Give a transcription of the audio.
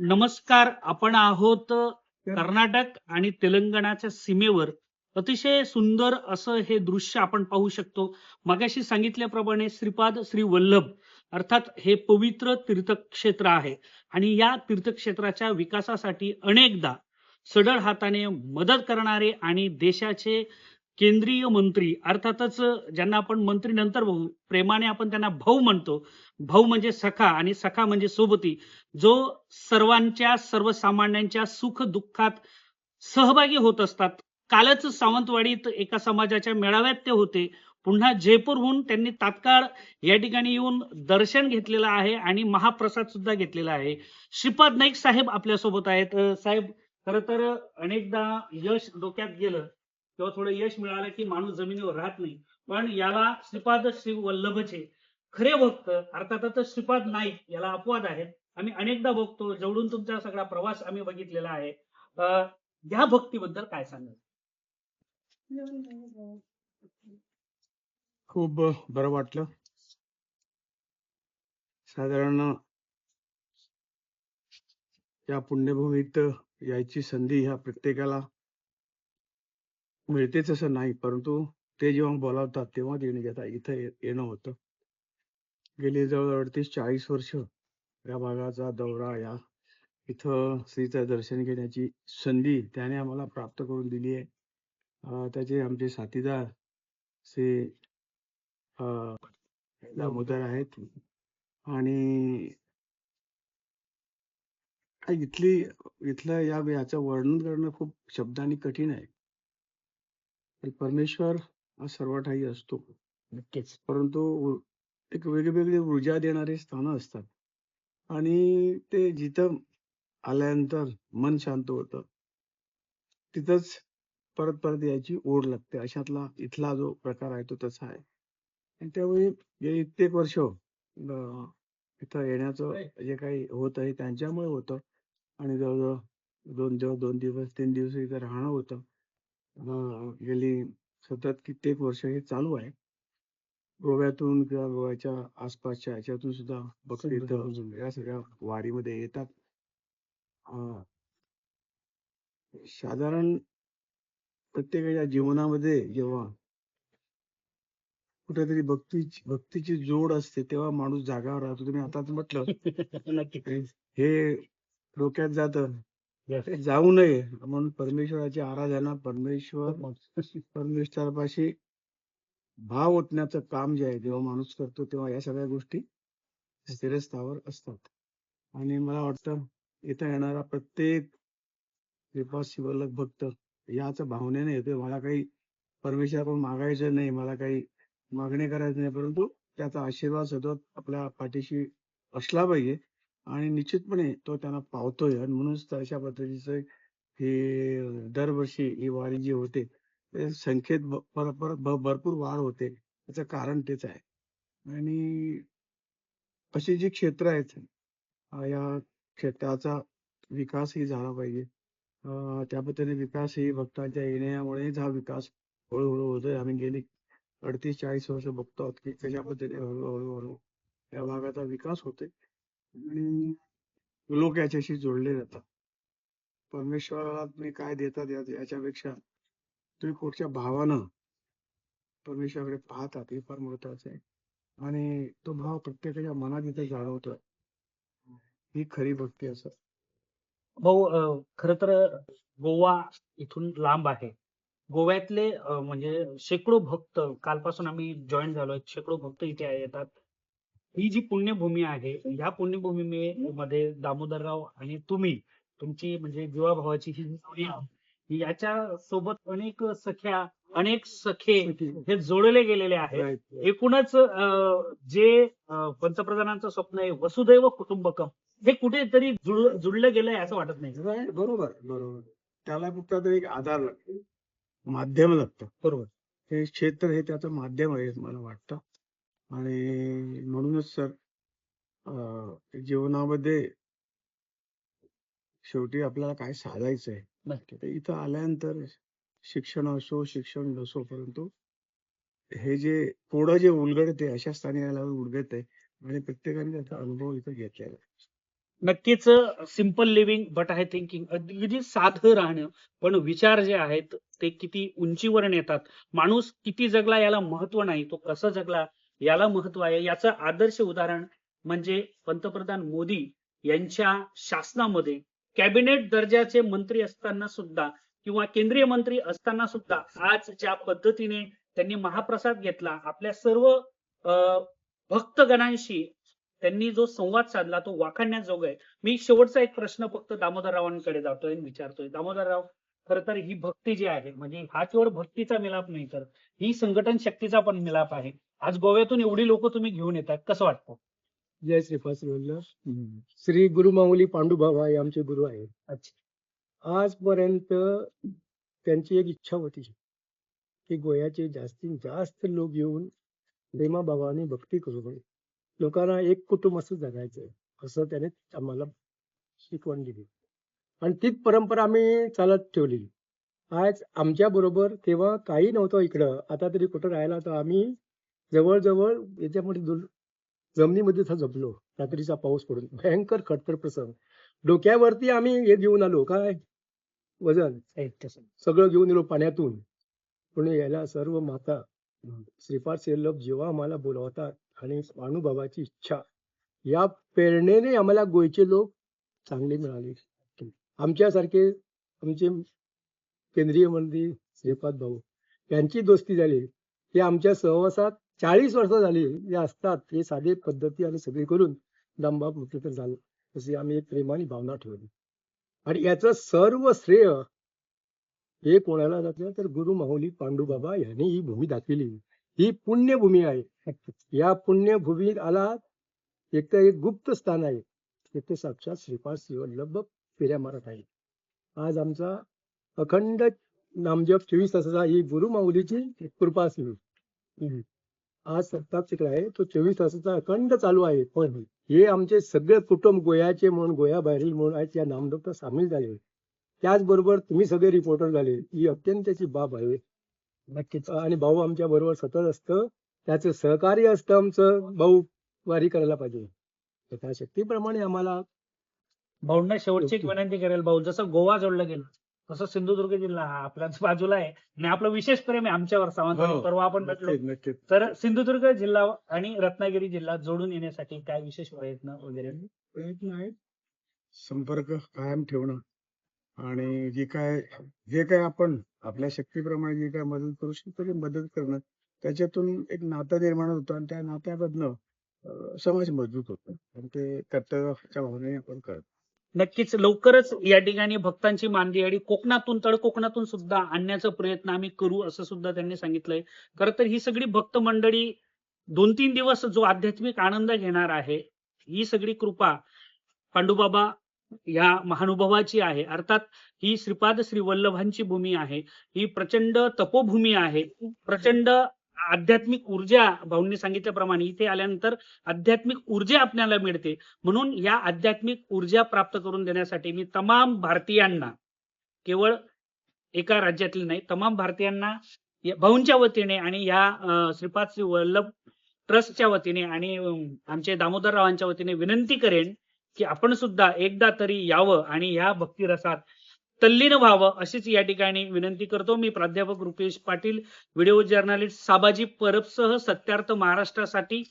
नमस्कार आपण आहोत कर्नाटक आणि तेलंगणाच्या सीमेवर. अतिशय सुंदर असं हे दृश्य आपण पाहू शकतो. मगाशी सांगितल्याप्रमाणे श्रीपाद श्री वल्लभ अर्थात हे पवित्र तीर्थक्षेत्र आहे. आणि या तीर्थक्षेत्राच्या विकासासाठी अनेकदा सढळ हाताने मदत करणारे आणि देशाचे केंद्रीय मंत्री अर्थातच ज्यांना आपण मंत्री नंतर बघू प्रेमाने आपण त्यांना भाऊ म्हणतो. भाऊ म्हणजे सखा आणि सखा म्हणजे सोबती. जो सर्वांच्या सर्वसामान्यांच्या सुख दुःखात सहभागी होत असतात. कालच सावंतवाडीत एका समाजाच्या मेळाव्यात ते होते. पुन्हा जयपूरहून त्यांनी तात्काळ या ठिकाणी येऊन दर्शन घेतलेलं आहे आणि महाप्रसाद सुद्धा घेतलेला आहे. श्रीपाद नाईक साहेब आपल्यासोबत आहेत साहेब खर तर अनेकदा यश डोक्यात गेलं. किंवा थोडं यश मिळालं की माणूस जमिनीवर राहत नाही. पण याला श्रीपाद श्री वल्लभचे खरे भक्त अर्थातच श्रीपाद नाईक याला अपवाद आहेत आम्ही अनेकदा बघतो जवळून तुमचा सगळा प्रवास आम्ही बघितलेला आहे. या भक्तीबद्दल काय सांगाल? खूप बरं वाटलं. साधारण या पुण्यभूमीत यायची संधी ह्या प्रत्येकाला म्हणजे मिळतेच असं नाही परंतु ते जेव्हा बोलावतात तेव्हा देणे घेता इथं येणं होतं. गेली जवळ अडतीस चाळीस वर्ष या भागाचा दौरा या इथं श्रीचं दर्शन घेण्याची संधी त्याने आम्हाला प्राप्त करून दिली आहे. त्याचे आमचे साथीदार श्री अं, दामोदर आहेत आणि इथली इथलं या याचं वर्णन करणं खूप शब्दांनी कठीण आहे. परमेश्वर हा सर्व ठाई असतो. नक्कीच. परंतु उ- एक वेगवेगळी ऊर्जा देणारे स्थानं असतात. आणि ते जिथं आल्यानंतर मन शांत होतं तिथंच परत परत यायची ओढ लागते. अशातला इथला जो प्रकार आहे तो तसा आहे. आणि त्यामुळे गेली कित्येक वर्ष अं, इथं येण्याचं जे काही होत आहे त्यांच्यामुळे होतं. आणि जवळजवळ दोन दिवस दोन दिवस तीन दिवस इथं राहणं होतं गेली सतत कित्येक वर्ष हे चालू आहे. गोव्यातून किंवा गोव्याच्या आसपासच्या ह्याच्यातून सुद्धा भक्त इथं या सगळ्या वारीमध्ये येतात. अं, साधारण प्रत्येकाच्या जीवनामध्ये जेव्हा कुठेतरी भक्तीची भक्तीची जोड असते तेव्हा माणूस जागावर राहतो. तुम्ही आताच म्हटलं नक्कीच. हे डोक्यात जातं. जाऊ नये. म्हणून परमेश्वराची आराधना परमेश्वर परमेश्वरापाशी भाव ओतण्याचं काम जे आहे जेव्हा माणूस करतो तेव्हा या सगळ्या गोष्टी स्थिरस्थावर असतात. आणि मला वाटतं इथं येणारा प्रत्येक शिवलक भक्त याच भावनेने येतोय. मला काही परमेश्वराकडून मागायचं नाही मला काही मागणी करायचं नाही परंतु त्याचा आशीर्वाद सतत आपल्या पाठीशी असला पाहिजे. आणि निश्चितपणे तो त्यांना पावतोय. आणि म्हणूनच अशा पद्धतीचं हे दरवर्षी ही वारी जी होते संख्येत भरपूर वाढ होते. त्याचं कारण तेच आहे. आणि अशी जी क्षेत्र आहेत या क्षेत्राचा विकासही झाला पाहिजे. त्या पद्धतीने विकास ही भक्तांच्या येण्यामुळेच हा विकास हळूहळू होतोय. आम्ही गेली अडतीस चाळीस वर्ष बघतो आहोत की कशा पद्धतीने हळूहळू हळू या भागाचा विकास होतोय. आणि लोक याच्याशी जोडले जातात. परमेश्वराला तुम्ही काय देतात याच्यापेक्षा तुम्ही कुठच्या भावानं परमेश्वराकडे पाहतात हे फार महत्वाचं आहे. आणि तो भाव प्रत्येकाच्या मनात इथे जाणवतो ही खरी भक्ती असं. भाऊ खर तर गोवा इथून लांब आहे. गोव्यातले म्हणजे शेकडो भक्त कालपासून आम्ही जॉईन झालोय. शेकडो भक्त इथे येतात. ही जी पुण्यभूमी आहे ह्या पुण्यभूमी मध्ये दामोदरराव आणि तुम्ही तुमची म्हणजे जीवाभावाची ही याच्या सोबत अनेक सख्या अनेक सखे हे जोडले गेलेले आहेत. एकूणच अं, जे पंतप्रधानांचं स्वप्न आहे वसुदैव कुटुंबकम हे कुठेतरी जुळलं गेलंय असं वाटत नाही. बरोबर बरोबर. त्याला फक्त एक आधार लागतो. माध्यम लागतं. बरोबर. हे क्षेत्र हे त्याचं माध्यम आहे मला वाटतं. आणि म्हणूनच सर जीवनामध्ये शेवटी आपल्याला काय साधायचं आहे नक्की तर इथं आल्यानंतर शिक्षण असो शिक्षण नसो परंतु हे जे पुढं जे उलगडते अशा स्थानी उलगडते आणि प्रत्येकाने त्याचा अनुभव इथं घेतलेला नक्कीच simple living but I thinking अगदी साधं राहणं पण विचार जे आहेत ते किती उंचीवर नेतात माणूस किती जगला याला महत्त्व नाही. तो कसं जगला याला महत्त्व आहे. याचं आदर्श उदाहरण म्हणजे पंतप्रधान मोदी यांच्या शासनामध्ये कॅबिनेट दर्जाचे मंत्री असताना सुद्धा किंवा केंद्रीय मंत्री असताना सुद्धा आज ज्या पद्धतीने त्यांनी महाप्रसाद घेतला आपल्या सर्व अं, भक्तगणांशी त्यांनी जो संवाद साधला तो वाखाणण्याजोग आहे. मी शेवटचा एक प्रश्न फक्त दामोदररावांकडे जातोय विचारतोय. दामोदरराव खर तर ही भक्ती जी आहे म्हणजे हा केवळ भक्तीचा मिलाप नाही तर ही संघटन शक्तीचा पण मिलाप आहे. आज गोव्यातून एवढी लोक तुम्ही घेऊन येतात कसं वाटतं? जय श्री वल्लभ श्री गुरु माऊली पांडुबाबा हे आमचे गुरु आहेत. आजपर्यंत त्यांची एक इच्छा होती की गोयाचे जास्तीत जास्त लोक येऊन प्रेमाभावाने भक्ती करू नये लोकांना एक कुटुंब असं जगायचं असं त्याने आम्हाला शिकवण दिली. आणि तीच परंपरा आम्ही चालत ठेवली आज आमच्या बरोबर तेव्हा काही नव्हतं इकडं. आता तरी कुठं राहायला तर आम्ही जवळजवळ याच्यामध्ये दुल जमिनीमध्ये जपलो रात्रीचा पाऊस पडून. भयंकर खडतर प्रसंग. डोक्यावरती आम्ही हे घेऊन आलो. काय? वजन. सगळं घेऊन आलो पाण्यातून. पण याला सर्व माता. श्रीपाद सेल्लभ जेव्हा आम्हाला बोलवतात आणि अनुभवाची इच्छा या प्रेरणेने आम्हाला गोयचे लोक चांगले मिळाले. आमच्यासारखे आमचे केंद्रीय मंत्री श्रीपाद भाऊ यांची दोस्ती झाली. हे आमच्या सहवासात चाळीस वर्ष झाली. जे असतात. ते साधे पद्धती आणि सगळी करून दमबाब म्हटलं तर झालं. तशी आम्ही एक प्रेमाने भावना ठेवली. आणि याचं सर्व श्रेय हे कोणाला जातलं तर गुरु माहुली पांडुबाबा यांनी ही भूमी दाखविली. ही पुण्यभूमी आहे. या पुण्यभूमीत आला एक तर एक गुप्त स्थान आहे. एक तर साक्षात श्रीपाद शिवल्लभ फेऱ्या मारत आहे आज आमचा अखंड नामजप चोवीस तासाचा ही गुरु माऊलीची कृपा असली. आज सप्ताह आहे. तो चोवीस तासाचा अखंड चालू आहे. पण हे आमचे सगळे कुटुंब गोयाचे म्हणून गोया बाहेरील म्हणून आहेत या नामजपात सामील झाले. त्याचबरोबर तुम्ही सगळे रिपोर्टर झाले. ही अत्यंतची बाब आहे. नक्कीच. आणि भाऊ आमच्या बरोबर सतत असतं. त्याचं सहकार्य असतं आमचं. भाऊ वारी करायला पाहिजे. यथाशक्तीप्रमाणे आम्हाला भाऊंना शेवटची एक विनंती करेल भाऊ जसं गोवा जोडलं गेलं तसं सिंधुदुर्ग जिल्हा हा आपल्याच बाजूला आहे. आणि आपलं विशेष प्रेम आहे आमच्यावर सावंतवाडी हो. परवा आपण भेटलो. तर सिंधुदुर्ग जिल्हा आणि रत्नागिरी जिल्हा जोडून येण्यासाठी काय विशेष प्रयत्न वगैरे? प्रयत्न आहेत. संपर्क कायम ठेवणं. आणि जे काय जे काय आपण आपल्या शक्तीप्रमाणे जे काय मदत करू शकतो ते मदत करणं. त्याच्यातून एक नातं निर्माण होतं आणि त्या नात्यामधनं समाज मजबूत होतो. आणि ते कर्तव्याच्या भावनेने आपण करतो. नक्कीच लवकरच या ठिकाणी भक्तांची मानली आणि कोकणातून तळ कोकणातून सुद्धा आणण्याचा प्रयत्न आम्ही करू असं सुद्धा त्यांनी सांगितलंय. खरं तर ही सगळी भक्त मंडळी दोन तीन दिवस जो आध्यात्मिक आनंद घेणार आहे ही सगळी कृपा पांडुबाबा या महानुभावाची आहे. अर्थात ही श्रीपाद श्री वल्लभांची भूमी आहे ही प्रचंड तपोभूमी आहे प्रचंड आध्यात्मिक ऊर्जा भाऊंनी सांगितल्याप्रमाणे इथे आल्यानंतर आध्यात्मिक ऊर्जा आपल्याला मिळते. म्हणून या आध्यात्मिक ऊर्जा प्राप्त करून देण्यासाठी मी तमाम भारतीयांना केवळ एका राज्यातील नाही तमाम भारतीयांना भाऊंच्या वतीने आणि या श्रीपाद श्री वल्लभ ट्रस्टच्या वतीने आणि अं, आमचे दामोदररावांच्या वतीने विनंती करेन की आपण सुद्धा एकदा तरी यावं आणि या भक्तिरसात तल्लीन व्हावं अशीच या ठिकाणी विनंती करतो. मी प्राध्यापक रुपेश पाटील व्हिडिओ जर्नालिस्ट साबाजी परबसह सत्यार्थ महाराष्ट्रासाठी